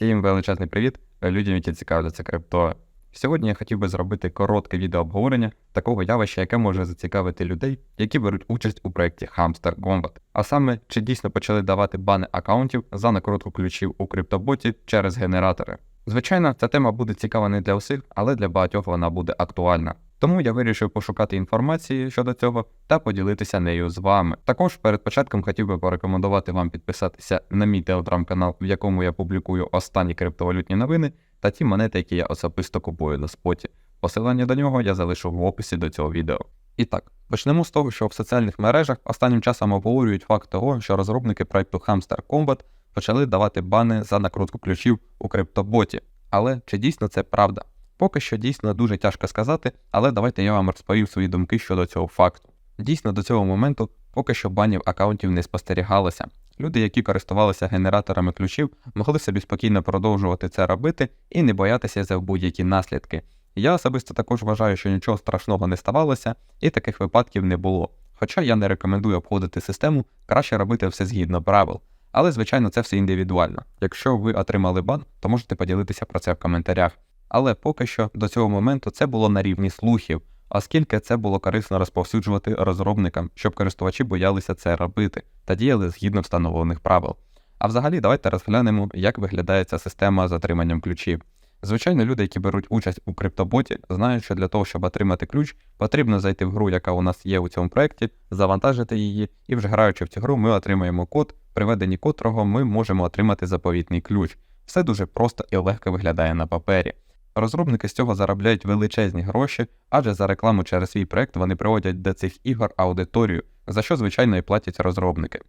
Всім величезний привіт людям, які цікавляться крипто. Сьогодні я хотів би зробити коротке відео обговорення такого явища, яке може зацікавити людей, які беруть участь у проєкті Hamster Combat. А саме, чи дійсно почали давати бани аккаунтів за накрутку ключів у криптоботі через генератори. Звичайно, ця тема буде цікава не для усіх, але для багатьох вона буде актуальна. Тому я вирішив пошукати інформації щодо цього та поділитися нею з вами. Також перед початком хотів би порекомендувати вам підписатися на мій телеграм-канал, в якому я публікую останні криптовалютні новини та ті монети, які я особисто купую на споті. Посилання до нього я залишу в описі до цього відео. І так, почнемо з того, що в соціальних мережах останнім часом обговорюють факт того, що розробники проекту Hamster Combat почали давати бани за накрутку ключів у криптоботі. Але чи дійсно це правда? Поки що дійсно дуже тяжко сказати, але давайте я вам розповім свої думки щодо цього факту. Дійсно, до цього моменту поки що банів аккаунтів не спостерігалося. Люди, які користувалися генераторами ключів, могли собі спокійно продовжувати це робити і не боятися за будь-які наслідки. Я особисто також вважаю, що нічого страшного не ставалося, і таких випадків не було. Хоча я не рекомендую обходити систему, краще робити все згідно правил. Але, звичайно, це все індивідуально. Якщо ви отримали бан, то можете поділитися про це в коментарях. Але поки що до цього моменту це було на рівні слухів, оскільки це було корисно розповсюджувати розробникам, щоб користувачі боялися це робити та діяли згідно встановлених правил. А взагалі, давайте розглянемо, як виглядає ця система з отриманням ключів. Звичайно, люди, які беруть участь у криптоботі, знають, що для того, щоб отримати ключ, потрібно зайти в гру, яка у нас є у цьому проєкті, завантажити її, і вже граючи в цю гру, ми отримаємо код, при введенні котрого ми можемо отримати заповітний ключ. Все дуже просто і легко виглядає на папері. Розробники з цього заробляють величезні гроші, адже за рекламу через свій проект вони приводять до цих ігор аудиторію, за що, звичайно, і платять розробники.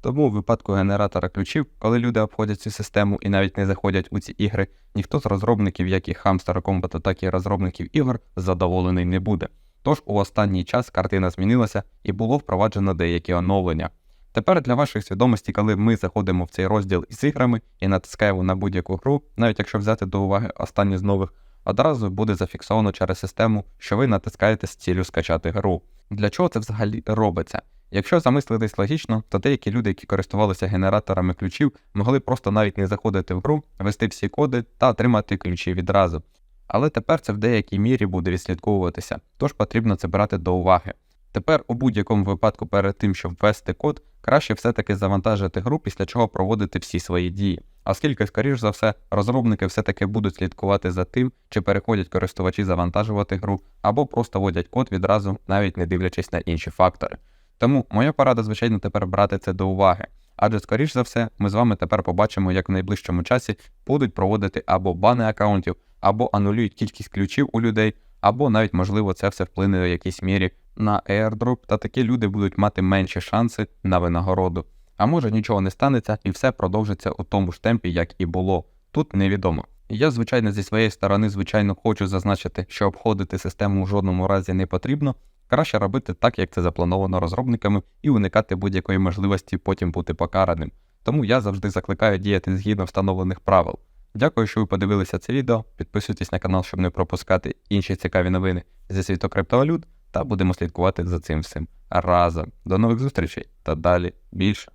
Тому у випадку генератора ключів, коли люди обходять цю систему і навіть не заходять у ці ігри, ніхто з розробників, як і Hamster Combat, так і розробників ігор, задоволений не буде. Тож у останній час картина змінилася і було впроваджено деякі оновлення. Тепер для вашої свідомості, коли ми заходимо в цей розділ із іграми і натискаємо на будь-яку гру, навіть якщо взяти до уваги останні з нових, одразу буде зафіксовано через систему, що ви натискаєте з ціллю скачати гру. Для чого це взагалі робиться? Якщо замислитись логічно, то деякі люди, які користувалися генераторами ключів, могли просто навіть не заходити в гру, ввести всі коди та отримати ключі відразу. Але тепер це в деякій мірі буде відслідковуватися, тож потрібно це брати до уваги. Тепер у будь-якому випадку перед тим, щоб ввести код, краще все-таки завантажити гру, після чого проводити всі свої дії. Оскільки, скоріш за все, розробники все-таки будуть слідкувати за тим, чи переходять користувачі завантажувати гру, або просто вводять код відразу, навіть не дивлячись на інші фактори. Тому моя порада, звичайно, тепер брати це до уваги. Адже, скоріш за все, ми з вами тепер побачимо, як в найближчому часі будуть проводити або бани аккаунтів, або анулюють кількість ключів у людей, або навіть, можливо, це все вплине в якійсь мірі на airdrop, та такі люди будуть мати менші шанси на винагороду. А може нічого не станеться і все продовжиться у тому ж темпі, як і було. Тут невідомо. Я, звичайно, зі своєї сторони, звичайно, хочу зазначити, що обходити систему в жодному разі не потрібно. Краще робити так, як це заплановано розробниками, і уникати будь-якої можливості потім бути покараним. Тому я завжди закликаю діяти згідно встановлених правил. Дякую, що ви подивилися це відео. Підписуйтесь на канал, щоб не пропускати інші цікаві новини зі світу криптовалют, та будемо слідкувати за цим всім разом. До нових зустрічей та далі більше.